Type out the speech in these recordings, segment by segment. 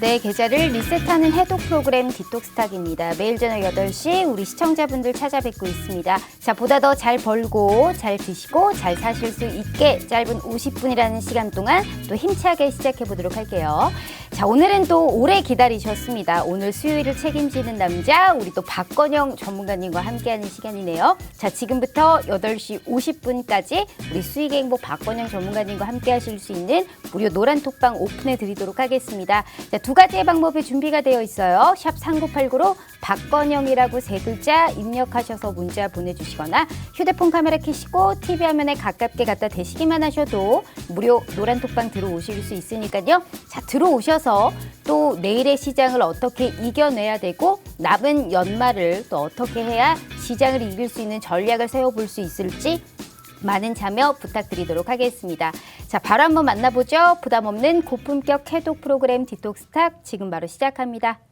네, 계좌를 리셋하는 해독 프로그램 디톡스탁입니다. 매일 저녁 8시 우리 시청자분들 찾아뵙고 있습니다. 자, 보다 더 잘 벌고 잘 드시고 잘 사실 수 있게 짧은 50분이라는 시간 동안 또 힘차게 시작해 보도록 할게요. 자, 오늘은 또 오래 기다리셨습니다. 오늘 수요일을 책임지는 남자 우리 또 박건영 전문가님과 함께하는 시간이네요. 자, 지금부터 8시 50분까지 우리 수익 행복 박건영 전문가님과 함께 하실 수 있는 무료 노란 톡방 오픈해 드리도록 하겠습니다. 자, 두 가지의 방법이 준비가 되어 있어요. 샵 3989로 박건영이라고 세 글자 입력하셔서 문자 보내주시거나 휴대폰 카메라 켜시고 TV 화면에 가깝게 갖다 대시기만 하셔도 무료 노란 톡방 들어오실 수 있으니까요. 자, 들어오셔서 또 내일의 시장을 어떻게 이겨내야 되고 남은 연말을 또 어떻게 해야 시장을 이길 수 있는 전략을 세워볼 수 있을지 많은 참여 부탁드리도록 하겠습니다. 자, 바로 한번 만나보죠. 부담 없는 고품격 해독 프로그램 디톡스탁 지금 바로 시작합니다.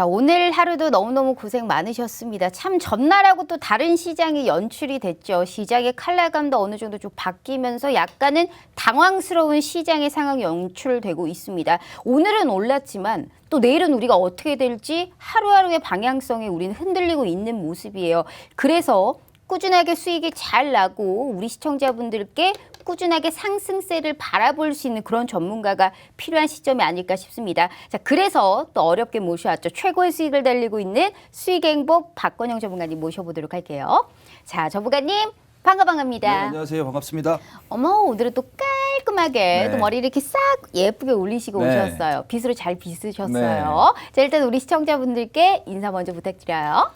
자, 오늘 하루도 너무너무 고생 많으셨습니다. 참 전날하고 또 다른 시장이 연출이 됐죠. 시장의 칼날감도 어느 정도 좀 바뀌면서 약간은 당황스러운 시장의 상황이 연출되고 있습니다. 오늘은 올랐지만 또 내일은 우리가 어떻게 될지 하루하루의 방향성에 우리는 흔들리고 있는 모습이에요. 그래서 꾸준하게 수익이 잘 나고 우리 시청자분들께 꾸준하게 상승세를 바라볼 수 있는 그런 전문가가 필요한 시점이 아닐까 싶습니다. 자, 그래서 또 어렵게 모셔왔죠. 최고의 수익을 달리고 있는 수익 행복 박건영 전문가님 모셔보도록 할게요. 자, 전문가님 반가 반갑니다. 네, 안녕하세요. 반갑습니다. 어머 오늘은 또 깔끔하게 네. 또 머리 이렇게 싹 예쁘게 올리시고 네. 오셨어요. 빗으로 잘 빗으셨어요. 자 일단 우리 시청자분들께 인사 먼저 부탁드려요.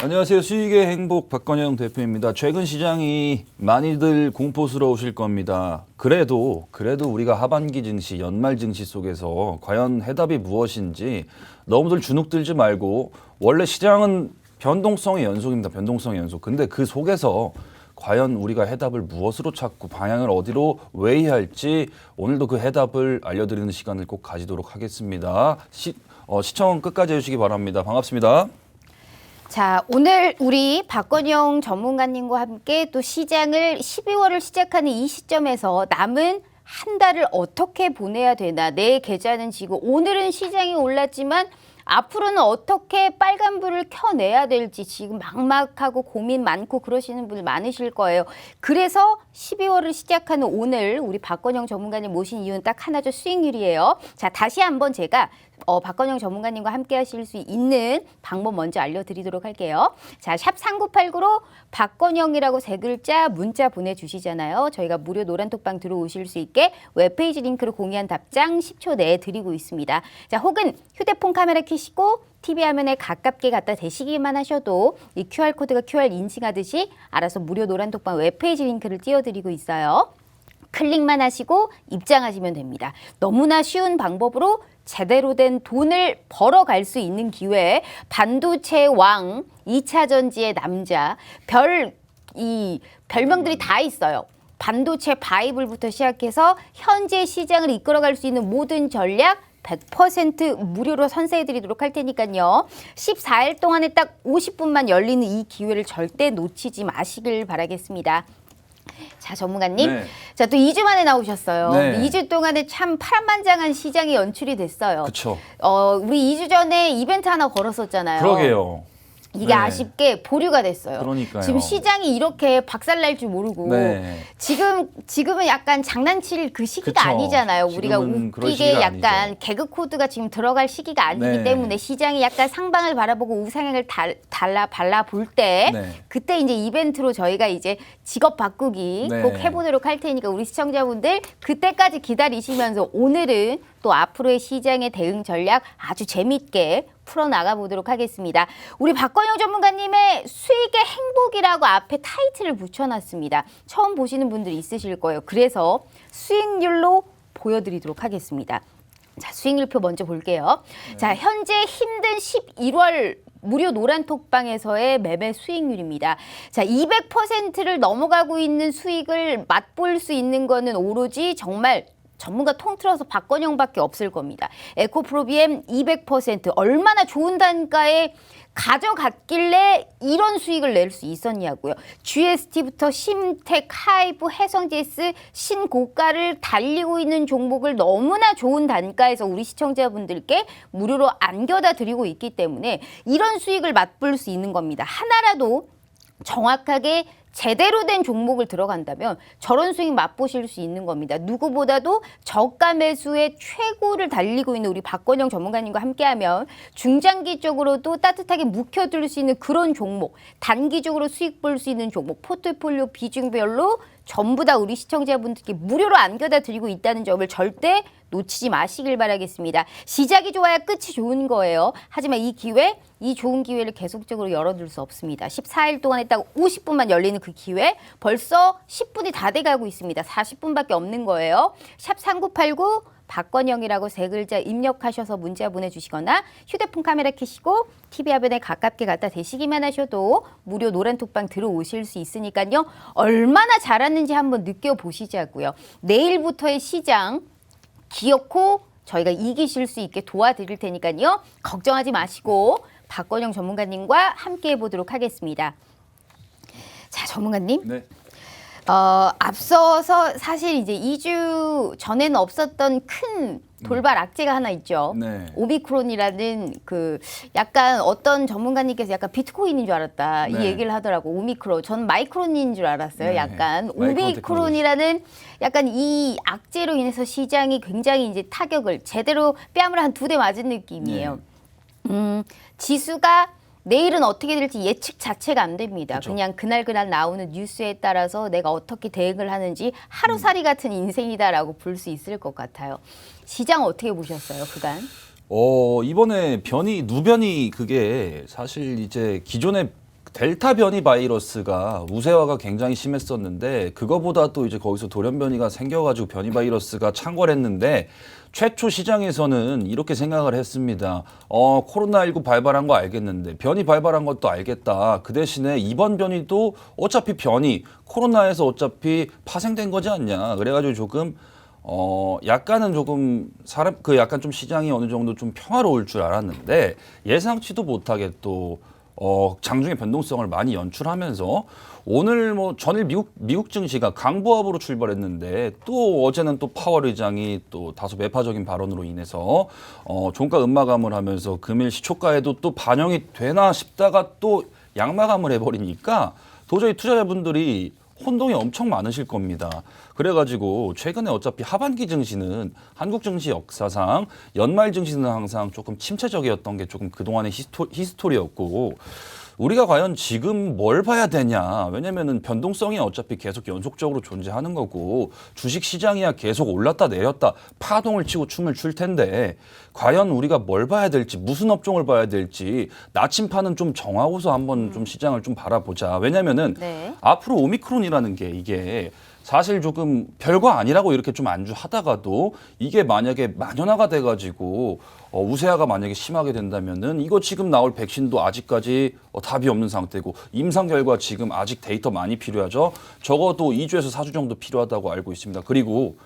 안녕하세요. 수익의 행복 박건영 대표입니다. 최근 시장이 많이들 공포스러우실 겁니다. 그래도 그래도 우리가 하반기 증시, 연말 증시 속에서 과연 해답이 무엇인지 너무들 주눅들지 말고 원래 시장은 변동성의 연속입니다. 변동성의 연속. 근데 그 속에서 과연 우리가 해답을 무엇으로 찾고 방향을 어디로 웨이할지 오늘도 그 해답을 알려드리는 시간을 꼭 가지도록 하겠습니다. 시, 어, 시청 끝까지 해주시기 바랍니다. 반갑습니다. 자, 오늘 우리 박건영 전문가님과 함께 또 시장을 12월을 시작하는 이 시점에서 남은 한 달을 어떻게 보내야 되나, 내 계좌는 지고, 오늘은 시장이 올랐지만 앞으로는 어떻게 빨간불을 켜내야 될지 지금 막막하고 고민 많고 그러시는 분들 많으실 거예요. 그래서 12월을 시작하는 오늘 우리 박건영 전문가님 모신 이유는 딱 하나죠. 수익률이에요. 자, 다시 한번 제가 어, 박건영 전문가님과 함께 하실 수 있는 방법 먼저 알려드리도록 할게요. 자, 샵 3989로 박건영이라고 세 글자 문자 보내주시잖아요. 저희가 무료 노란톡방 들어오실 수 있게 웹페이지 링크로 공유한 답장 10초 내에 드리고 있습니다. 자, 혹은 휴대폰 카메라 켜시고 TV 화면에 가깝게 갖다 대시기만 하셔도 이 QR코드가 QR 인증하듯이 알아서 무료 노란톡방 웹페이지 링크를 띄워드리고 있어요. 클릭만 하시고 입장하시면 됩니다. 너무나 쉬운 방법으로 제대로 된 돈을 벌어갈 수 있는 기회. 반도체 왕, 2차 전지의 남자, 별, 이 별명들이 다 있어요. 반도체 바이블부터 시작해서 현재 시장을 이끌어갈 수 있는 모든 전략 100% 무료로 선사해 드리도록 할 테니까요. 14일 동안에 딱 50분만 열리는 이 기회를 절대 놓치지 마시길 바라겠습니다. 자, 전문가님. 네. 자, 또 2주 만에 나오셨어요. 네. 2주 동안에 참 파란만장한 시장이 연출이 됐어요. 그쵸. 어, 우리 2주 전에 이벤트 하나 걸었었잖아요. 그러게요. 이게 네. 아쉽게 보류가 됐어요. 그러니까요. 지금 시장이 이렇게 박살날 줄 모르고 네. 지금 지금은 약간 장난칠 그 시기가 그쵸. 아니잖아요. 우리가 지금은 그럴 웃기게 시기가 약간 아니죠. 개그 코드가 지금 들어갈 시기가 아니기 네. 때문에 시장이 약간 상방을 바라보고 우상향을 달, 달라 발라 볼 때 네. 그때 이제 이벤트로 저희가 이제 직업 바꾸기 네. 꼭 해보도록 할 테니까 우리 시청자분들 그때까지 기다리시면서 오늘은 또 앞으로의 시장의 대응 전략 아주 재밌게 풀어나가 보도록 하겠습니다. 우리 박건영 전문가님의 수익의 행복이라고 앞에 타이틀을 붙여놨습니다. 처음 보시는 분들이 있으실 거예요. 그래서 수익률로 보여드리도록 하겠습니다. 자, 수익률표 먼저 볼게요. 자, 현재 힘든 11월 무료 노란톡방에서의 매매 수익률입니다. 자, 200%를 넘어가고 있는 수익을 맛볼 수 있는 거는 오로지 정말 전문가 통틀어서 박건영밖에 없을 겁니다. 에코프로비엠 200% 얼마나 좋은 단가에 가져갔길래 이런 수익을 낼 수 있었냐고요. GST부터 심텍, 하이브, 해성GS 신고가를 달리고 있는 종목을 너무나 좋은 단가에서 우리 시청자분들께 무료로 안겨다 드리고 있기 때문에 이런 수익을 맛볼 수 있는 겁니다. 하나라도 정확하게 제대로 된 종목을 들어간다면 저런 수익 맛보실 수 있는 겁니다. 누구보다도 저가 매수의 최고를 달리고 있는 우리 박건영 전문가님과 함께하면 중장기적으로도 따뜻하게 묵혀둘 수 있는 그런 종목, 단기적으로 수익 볼 수 있는 종목, 포트폴리오 비중별로 전부 다 우리 시청자분들께 무료로 안겨다 드리고 있다는 점을 절대 놓치지 마시길 바라겠습니다. 시작이 좋아야 끝이 좋은 거예요. 하지만 이 기회, 이 좋은 기회를 계속적으로 열어둘 수 없습니다. 14일 동안에 딱 50분만 열리는 그 기회, 벌써 10분이 다 돼가고 있습니다. 40분밖에 없는 거예요. 샵 3989 박건영이라고 세 글자 입력하셔서 문자 보내주시거나 휴대폰 카메라 켜시고 TV 화면에 가깝게 갖다 대시기만 하셔도 무료 노란톡방 들어오실 수 있으니까요. 얼마나 잘하는지 한번 느껴보시자고요. 내일부터의 시장 기어코 저희가 이기실 수 있게 도와드릴 테니까요. 걱정하지 마시고 박건영 전문가님과 함께 해보도록 하겠습니다. 자, 전문가님. 네. 어, 앞서서 사실 이제 2주 전에는 없었던 큰 돌발 악재가 하나 있죠. 네. 오미크론이라는 그 약간 어떤 전문가님께서 약간 비트코인인 줄 알았다 이 네. 얘기를 하더라고 오미크론 전 마이크론인 줄 알았어요 네. 약간 마이크론 오미크론이라는 약간 이 악재로 인해서 시장이 굉장히 이제 타격을 제대로 뺨을 한 두 대 맞은 느낌이에요 네. 음, 지수가 내일은 어떻게 될지 예측 자체가 안 됩니다. 그쵸. 그냥 그날 그날 나오는 뉴스에 따라서 내가 어떻게 대응을 하는지 하루살이 같은 인생이다라고 볼 수 있을 것 같아요. 시장 어떻게 보셨어요, 그간? 어, 이번에 변이 누변이 그게 사실 이제 기존의 델타 변이 바이러스가 우세화가 굉장히 심했었는데 그거보다 또 이제 거기서 돌연 변이가 생겨가지고 변이 바이러스가 창궐했는데 최초 시장에서는 이렇게 생각을 했습니다. 어, 코로나19 발발한 거 알겠는데 변이 발발한 것도 알겠다. 그 대신에 이번 변이도 어차피 변이 코로나에서 어차피 파생된 거지 않냐. 그래가지고 조금 어 약간은 조금 사람 그 약간 좀 시장이 어느 정도 좀 평화로울 줄 알았는데 예상치도 못하게 또 어, 장중의 변동성을 많이 연출하면서 오늘 뭐 전일 미국 미국 증시가 강보합으로 출발했는데 또 어제는 또 파월 의장이 또 다소 매파적인 발언으로 인해서 어, 종가 음마감을 하면서 금일 시초가에도 또 반영이 되나 싶다가 또 양마감을 해버리니까 도저히 투자자분들이 혼동이 엄청 많으실 겁니다. 그래가지고 최근에 어차피 하반기 증시는 한국 증시 역사상 연말 증시는 항상 조금 침체적이었던 게 조금 그동안의 히스토, 히스토리였고 우리가 과연 지금 뭘 봐야 되냐? 왜냐면은 변동성이 어차피 계속 연속적으로 존재하는 거고 주식 시장이야 계속 올랐다 내렸다 파동을 치고 춤을 출 텐데 과연 우리가 뭘 봐야 될지 무슨 업종을 봐야 될지 나침판은 좀 정하고서 한번 좀 시장을 좀 바라보자. 왜냐면은 네. 앞으로 오미크론이라는 게 이게 사실 조금 별거 아니라고 이렇게 좀 안주하다가도 이게 만약에 만연화가 돼가지고 어, 우세화가 만약에 심하게 된다면은 이거 지금 나올 백신도 아직까지 어, 답이 없는 상태고 임상 결과 지금 아직 데이터 많이 필요하죠. 적어도 2주에서 4주 정도 필요하다고 알고 있습니다. 그리고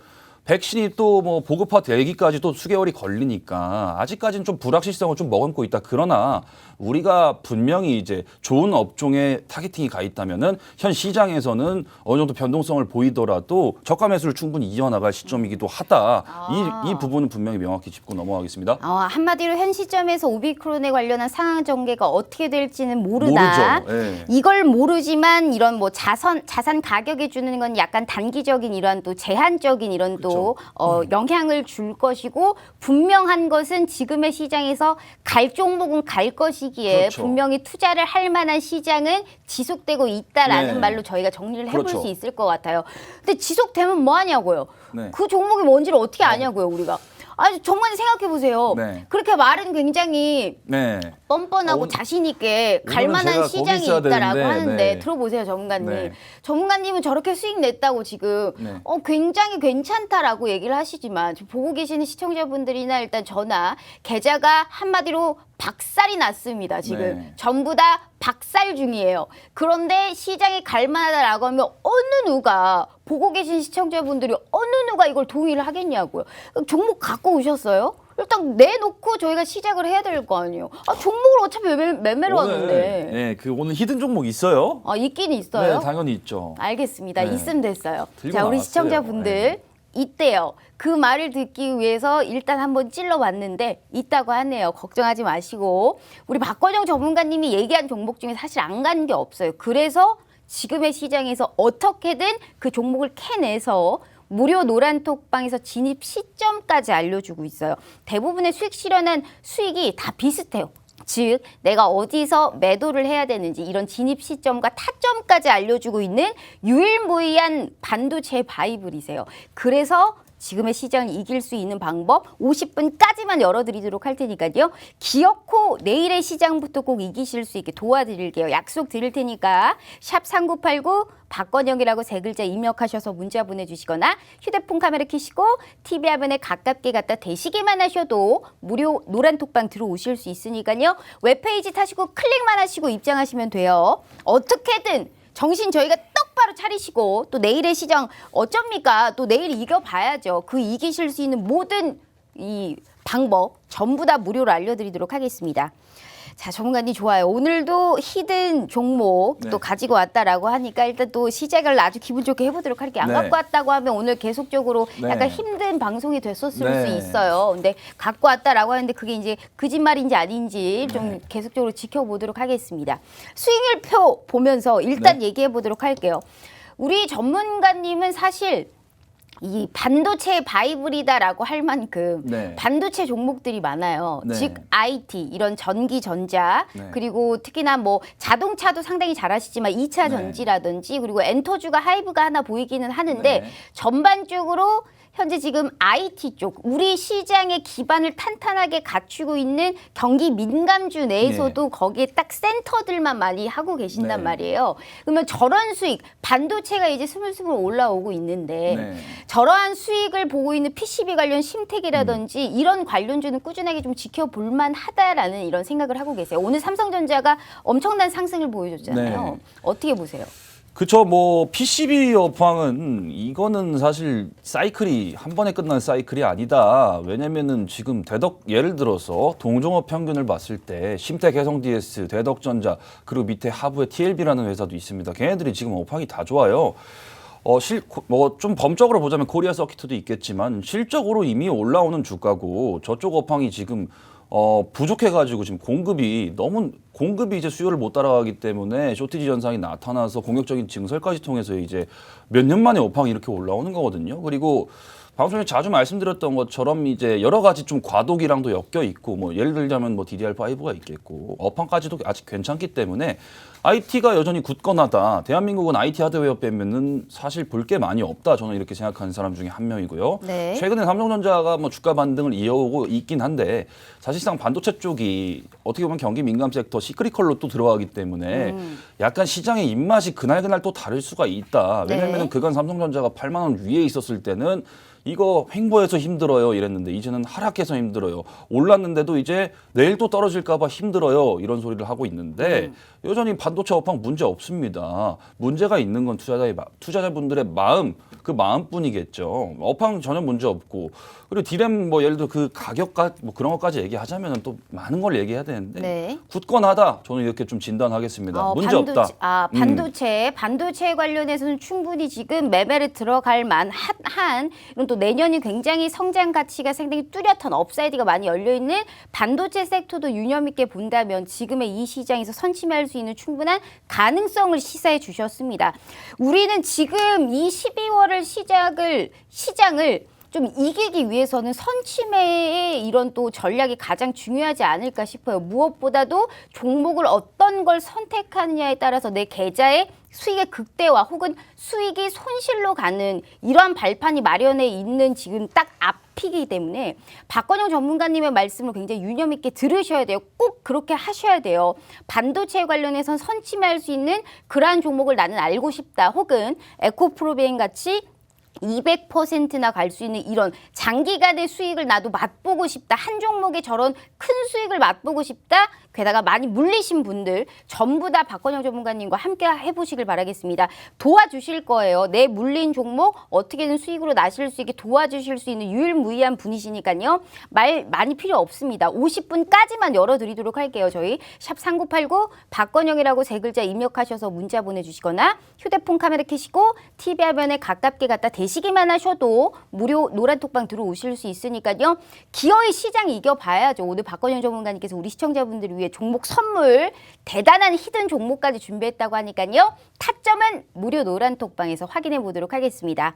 백신이 또 뭐 보급화 되기까지 또 수개월이 걸리니까 아직까지는 좀 불확실성을 좀 머금고 있다. 그러나 우리가 분명히 이제 좋은 업종에 타겟팅이 가 있다면은 현 시장에서는 어느 정도 변동성을 보이더라도 저가 매수를 충분히 이어나갈 시점이기도 하다. 아. 이, 이 부분은 분명히 명확히 짚고 넘어가겠습니다. 어, 한마디로 현 시점에서 오미크론에 관련한 상황 전개가 어떻게 될지는 모르다. 모르죠. 예. 이걸 모르지만 이런 뭐 자선 자산 가격에 주는 건 약간 단기적인 이런 또 제한적인 이런 또 그렇죠. 어, 영향을 줄 것이고 분명한 것은 지금의 시장에서 갈 종목은 갈 것이기에 그렇죠. 분명히 투자를 할 만한 시장은 지속되고 있다라는 네. 말로 저희가 정리를 해볼 그렇죠. 수 있을 것 같아요. 근데 지속되면 뭐 하냐고요? 네. 그 종목이 뭔지를 어떻게 아냐고요, 우리가? 아니 정말 생각해 보세요. 네. 그렇게 말은 굉장히 네. 뻔뻔하고 어, 자신 있게 갈 오늘은 만한 제가 시장이 있어야 있다라고 되는데, 하는데 네. 들어보세요 전문가님. 네. 전문가님은 저렇게 수익 냈다고 지금 네. 어 굉장히 괜찮다라고 얘기를 하시지만 지금 보고 계시는 시청자분들이나 일단 저나 계좌가 한마디로 박살이 났습니다 지금 네. 전부 다 박살 중이에요. 그런데 시장이 갈 만하다라고 하면 어느 누가 보고 계신 시청자분들이 어느 누가 이걸 동의를 하겠냐고요. 종목 갖고 오셨어요? 일단 내놓고 저희가 시작을 해야 될 거 아니에요. 아, 종목을 어차피 매, 매매로 왔는데. 네, 그 오늘 히든 종목 있어요? 아, 있긴 있어요. 네, 당연히 있죠. 알겠습니다. 네. 있으면 됐어요. 자, 우리 나왔어요. 시청자분들 네. 있대요. 그 말을 듣기 위해서 일단 한번 찔러봤는데 있다고 하네요. 걱정하지 마시고 우리 박건영 전문가님이 얘기한 종목 중에 사실 안 가는 게 없어요. 그래서 지금의 시장에서 어떻게든 그 종목을 캐내서 무료 노란톡방에서 진입 시점까지 알려주고 있어요. 대부분의 수익 실현한 수익이 다 비슷해요. 즉 내가 어디서 매도를 해야 되는지 이런 진입 시점과 타점까지 알려주고 있는 유일무이한 반도체 바이블이세요. 그래서 지금의 시장을 이길 수 있는 방법 50분까지만 열어드리도록 할 테니까요. 기어코 내일의 시장부터 꼭 이기실 수 있게 도와드릴게요. 약속 드릴 테니까 샵 3989 박건영이라고 세 글자 입력하셔서 문자 보내주시거나 휴대폰 카메라 켜시고 TV 화면에 가깝게 갖다 대시기만 하셔도 무료 노란 톡방 들어오실 수 있으니까요. 웹페이지 타시고 클릭만 하시고 입장하시면 돼요. 어떻게든 정신 저희가 똑바로 차리시고 또 내일의 시장 어쩝니까? 또 내일 이겨봐야죠. 그 이기실 수 있는 모든 이 방법 전부 다 무료로 알려드리도록 하겠습니다. 자, 전문가님 좋아요. 오늘도 히든 종목 네. 또 가지고 왔다라고 하니까 일단 또 시작을 아주 기분 좋게 해보도록 할게요. 안 네. 갖고 왔다고 하면 오늘 계속적으로 네. 약간 힘든 방송이 됐었을 네. 수 있어요. 근데 갖고 왔다라고 하는데 그게 이제 거짓말인지 아닌지 좀 네. 계속적으로 지켜보도록 하겠습니다. 수익률표 보면서 일단 네. 얘기해 보도록 할게요. 우리 전문가님은 사실 이 반도체 바이블이다라고 할 만큼 네. 반도체 종목들이 많아요. 네. 즉 IT 이런 전기 전자 네. 그리고 특히나 뭐 자동차도 상당히 잘하시지만 2차 네. 전지라든지 그리고 엔터주가 하이브가 하나 보이기는 하는데 네. 전반적으로 현재 지금 IT 쪽 우리 시장의 기반을 탄탄하게 갖추고 있는 경기 민감주 내에서도 거기에 딱 센터들만 많이 하고 계신단 네. 말이에요. 그러면 저런 수익 반도체가 이제 스물스물 올라오고 있는데 네. 저러한 수익을 보고 있는 PCB 관련 심택이라든지 음. 이런 관련주는 꾸준하게 좀 지켜볼 만하다라는 이런 생각을 하고 계세요. 오늘 삼성전자가 엄청난 상승을 보여줬잖아요. 네. 어떻게 보세요? 그쵸 뭐 PCB 업황은 이거는 사실 사이클이 한 번에 끝난 사이클이 아니다. 왜냐면은 지금 대덕 예를 들어서 동종업 평균을 봤을 때 심택 해성 DS, 대덕전자 그리고 밑에 하부의 TLB라는 회사도 있습니다. 걔네들이 지금 업황이 다 좋아요. 어, 실, 뭐, 좀 범적으로 보자면 코리아 서키트도 있겠지만, 실적으로 이미 올라오는 주가고, 저쪽 업황이 지금, 어, 부족해가지고 지금 공급이 너무, 공급이 이제 수요를 못 따라가기 때문에 쇼티지 현상이 나타나서 공격적인 증설까지 통해서 이제 몇 년 만에 업황이 이렇게 올라오는 거거든요. 그리고 방송에 자주 말씀드렸던 것처럼 이제 여러 가지 좀 과도기랑도 엮여 있고 뭐 예를 들자면 뭐 DDR5가 있겠고 업황까지도 아직 괜찮기 때문에 IT가 여전히 굳건하다. 대한민국은 IT 하드웨어 빼면은 사실 볼 게 많이 없다. 저는 이렇게 생각하는 사람 중에 한 명이고요. 네. 최근에 삼성전자가 뭐 주가 반등을 이어오고 있긴 한데 사실상 반도체 쪽이 어떻게 보면 경기 민감 섹터 시크리컬로 또 들어가기 때문에 음. 약간 시장의 입맛이 그날 그날 또 다를 수가 있다. 네. 왜냐하면 그간 삼성전자가 8만 원 위에 있었을 때는 이거 횡보해서 힘들어요 이랬는데 이제는 하락해서 힘들어요 올랐는데도 이제 내일 또 떨어질까봐 힘들어요 이런 소리를 하고 있는데 음. 여전히 반도체 업황 문제 없습니다 문제가 있는 건 투자자의 마- 투자자분들의 마음 그 마음뿐이겠죠. 업황 전혀 문제 없고 그리고 디램 뭐 예를 들어 그 가격까 뭐 그런 것까지 얘기하자면 또 많은 걸 얘기해야 되는데 네. 굳건하다 저는 이렇게 좀 진단하겠습니다. 어, 문제 반도체, 없다. 아, 음. 반도체, 반도체 관련해서는 충분히 지금 매매를 들어갈 만한 이런 또 내년이 굉장히 성장 가치가 상당히 뚜렷한 업사이드가 많이 열려 있는 반도체 섹터도 유념 있게 본다면 지금의 이 시장에서 선침할 수 있는 충분한 가능성을 시사해 주셨습니다. 우리는 지금 이 12월 을 시작을 시장을 좀 이기기 위해서는 선침해의 이런 또 전략이 가장 중요하지 않을까 싶어요. 무엇보다도 종목을 어떤 걸 선택하느냐에 따라서 내 계좌의 수익의 극대화 혹은 수익이 손실로 가는 이러한 발판이 마련해 있는 지금 딱 앞 이기 때문에 박건영 전문가님의 말씀을 굉장히 유념 있게 들으셔야 돼요. 꼭 그렇게 하셔야 돼요. 반도체 관련해서 선침할 수 있는 그러한 종목을 나는 알고 싶다. 혹은 에코프로베인 같이 200%나 갈 수 있는 이런 장기간의 수익을 나도 맛보고 싶다. 한 종목에 저런 큰 수익을 맛보고 싶다. 게다가 많이 물리신 분들 전부 다 박건영 전문가님과 함께 해보시길 바라겠습니다. 도와주실 거예요. 내 물린 종목 어떻게든 수익으로 나실 수 있게 도와주실 수 있는 유일무이한 분이시니까요. 말 많이 필요 없습니다. 50분까지만 열어드리도록 할게요. 저희 샵 3989 박건영이라고 세 글자 입력하셔서 문자 보내주시거나 휴대폰 카메라 켜시고 TV 화면에 가깝게 갖다 대시 기만 하셔도 무료 노란 톡방 들어오실 수 있으니까요. 기어이 시장 이겨봐야죠. 오늘 박건영 전문가님께서 우리 시청자분들을 위해 종목 선물 대단한 히든 종목까지 준비했다고 하니까요. 타점은 무료 노란 톡방에서 확인해 보도록 하겠습니다.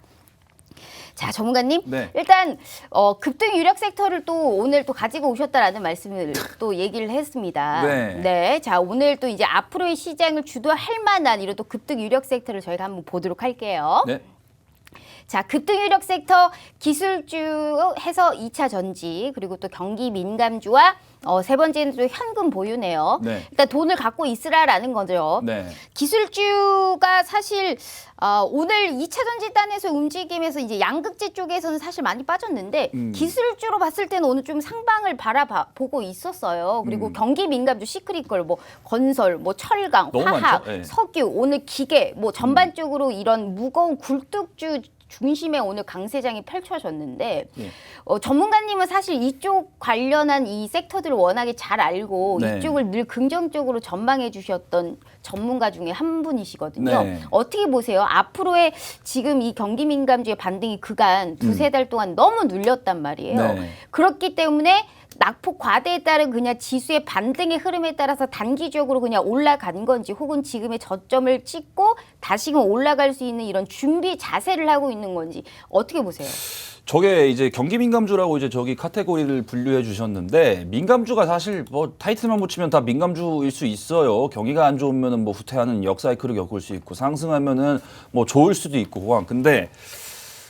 자, 전문가님. 네. 일단 어, 급등 유력 섹터를 또 오늘 또 가지고 오셨다라는 말씀을 또 얘기를 했습니다. 네. 자, 오늘 또 이제 앞으로의 시장을 주도할 만한 이런 또 급등 유력 섹터를 저희가 한번 보도록 할게요. 네. 자, 급등 유력 섹터 기술주 해서 2차 전지 그리고 또 경기 민감주와 어, 세 번째는 또 현금 보유네요. 네. 일단 돈을 갖고 있으라라는 거죠. 네. 기술주가 사실 어, 오늘 2차 전지단에서 움직임에서 이제 양극재 쪽에서는 사실 많이 빠졌는데 음. 기술주로 봤을 때는 오늘 좀 상방을 바라보고 있었어요. 그리고 음. 경기 민감주 시크릿걸 뭐 건설, 뭐 철강, 화학? 예. 석유, 오늘 기계 뭐 전반적으로 이런 무거운 굴뚝주 중심에 오늘 강세장이 펼쳐졌는데 예. 어, 전문가님은 사실 이쪽 관련한 이 섹터들을 워낙에 잘 알고 네. 이쪽을 늘 긍정적으로 전망해 주셨던 전문가 중에 한 분이시거든요. 네. 어떻게 보세요? 앞으로의 지금 이 경기 민감주의 반등이 그간 두세 달 동안 너무 눌렸단 말이에요. 음. 네. 그렇기 때문에 낙폭 과대에 따른 그냥 지수의 반등의 흐름에 따라서 단기적으로 그냥 올라간 건지 혹은 지금의 저점을 찍고 다시금 올라갈 수 있는 이런 준비 자세를 하고 있는 건지 어떻게 보세요? 저게 이제 경기 민감주라고 이제 저기 카테고리를 분류해 주셨는데 민감주가 사실 뭐 타이틀만 붙이면 다 민감주일 수 있어요. 경기가 안 좋으면은 뭐 후퇴하는 역사이클을 겪을 수 있고 상승하면은 뭐 좋을 수도 있고 호황. 근데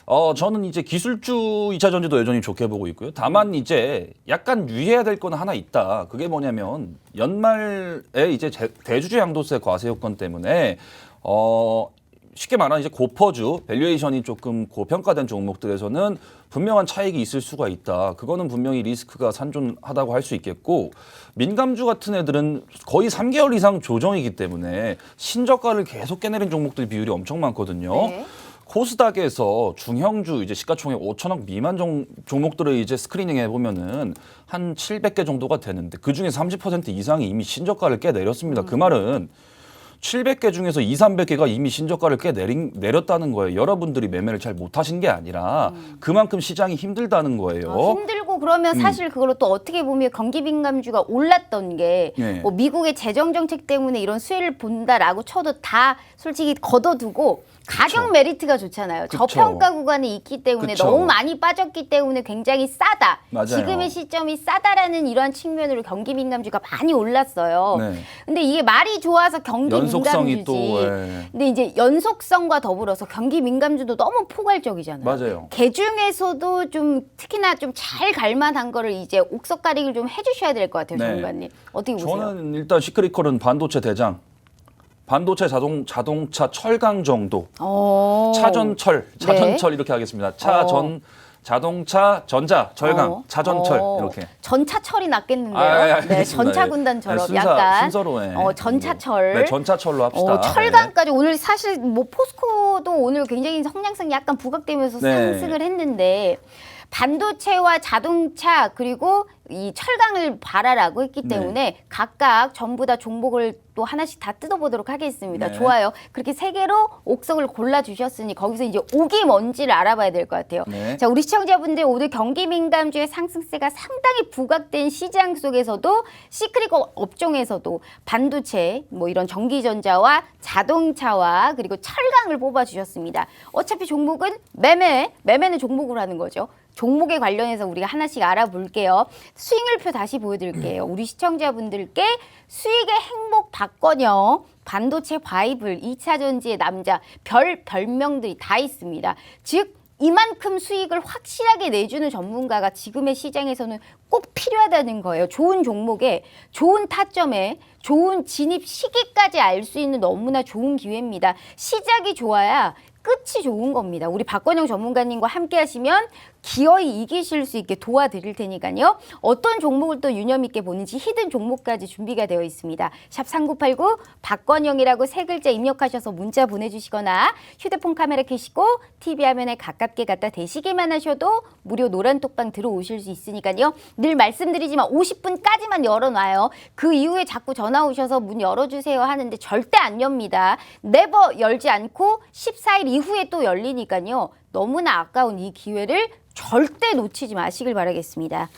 어 저는 이제 기술주 2차 전지도 여전히 좋게 보고 있고요. 다만 이제 약간 유의해야 될 건 하나 있다. 그게 뭐냐면 연말에 이제 제- 대주주 양도세 과세 요건 때문에 어 쉽게 말하면 이제 고퍼주 밸류에이션이 조금 고평가된 종목들에서는 분명한 차익이 있을 수가 있다. 그거는 분명히 리스크가 산존하다고 할 수 있겠고 민감주 같은 애들은 거의 3개월 이상 조정이기 때문에 신저가를 계속 깨내린 종목들 비율이 엄청 많거든요. 네. 코스닥에서 중형주 이제 시가총액 5천억 미만 종, 종목들을 이제 스크리닝 해 보면은 한 700개 정도가 되는데 그 중에 30% 이상이 이미 신저가를 깨 내렸습니다. 그 말은 700개 중에서 2, 300개가 이미 신저가를 꽤 내린, 내렸다는 거예요. 여러분들이 매매를 잘 못하신 게 아니라 그만큼 시장이 힘들다는 거예요. 어, 힘들고 그러면 사실 그걸로 또 어떻게 보면 경기 민감주가 올랐던 게 네. 뭐 미국의 재정 정책 때문에 이런 수혜를 본다라고 쳐도 다 솔직히 걷어두고 가격 메리트가 좋잖아요. 그쵸. 저평가 구간에 있기 때문에 그쵸. 너무 많이 빠졌기 때문에 굉장히 싸다. 맞아요. 지금의 시점이 싸다라는 이러한 측면으로 경기 민감주가 많이 올랐어요. 네. 근데 이게 말이 좋아서 경기 민감주지. 또, 예. 근데 이제 연속성과 더불어서 경기 민감주도 너무 포괄적이잖아요. 맞아요. 개 중에서도 좀 특히나 좀 잘 갈만한 거를 이제 옥석 가리기를 좀 해주셔야 될 것 같아요, 네. 전문가님. 어떻게 보세요? 저는 일단 시크릿컬은 반도체 대장, 반도체 자동 자동차 철강 정도, 어... 차전철, 네. 차전철 이렇게 하겠습니다. 차전 자동차, 전자, 절강, 어. 자전철 어. 이렇게. 전차철이 낫겠는데요. 아, 아, 아, 네. 전차 예. 군단처럼 네, 순서, 약간 순서로 해. 어, 전차철. 네, 전차철로 합시다. 어, 철강까지 오늘 사실 뭐 포스코도 오늘 굉장히 성장성이 약간 부각되면서 네. 상승을 했는데 반도체와 자동차 그리고 이 철강을 바라라고 했기 네. 때문에 각각 전부 다 종목을 또 하나씩 다 뜯어보도록 하겠습니다. 네. 좋아요. 그렇게 세 개로 옥석을 골라 주셨으니 거기서 이제 옥이 뭔지를 알아봐야 될 것 같아요. 네. 자, 우리 시청자분들 오늘 경기 민감주의 상승세가 상당히 부각된 시장 속에서도 시크릿 업종에서도 반도체, 뭐 이런 전기전자와 자동차와 그리고 철강을 뽑아 주셨습니다. 어차피 종목은 매매, 매매는 종목으로 하는 거죠. 종목에 관련해서 우리가 하나씩 알아볼게요. 수익률표 다시 보여드릴게요. 우리 시청자분들께 수익의 행복 박건영, 반도체 바이블, 2차 전지의 남자, 별 별명들이 다 있습니다. 즉 이만큼 수익을 확실하게 내주는 전문가가 지금의 시장에서는 꼭 필요하다는 거예요. 좋은 종목에, 좋은 타점에, 좋은 진입 시기까지 알 수 있는 너무나 좋은 기회입니다. 시작이 좋아야 끝이 좋은 겁니다. 우리 박건영 전문가님과 함께 하시면 기어이 이기실 수 있게 도와드릴 테니까요. 어떤 종목을 또 유념 있게 보는지 히든 종목까지 준비가 되어 있습니다. 샵 3989 박건영이라고 세 글자 입력하셔서 문자 보내주시거나 휴대폰 카메라 켜시고 TV 화면에 가깝게 갖다 대시기만 하셔도 무료 노란 톡방 들어오실 수 있으니까요. 늘 말씀드리지만 50분까지만 열어놔요. 그 이후에 자꾸 전화 오셔서 문 열어주세요 하는데 절대 안 엽니다. 네버 열지 않고 14일 이후에 또 열리니까요. 너무나 아까운 이 기회를 절대 놓치지 마시길 바라겠습니다.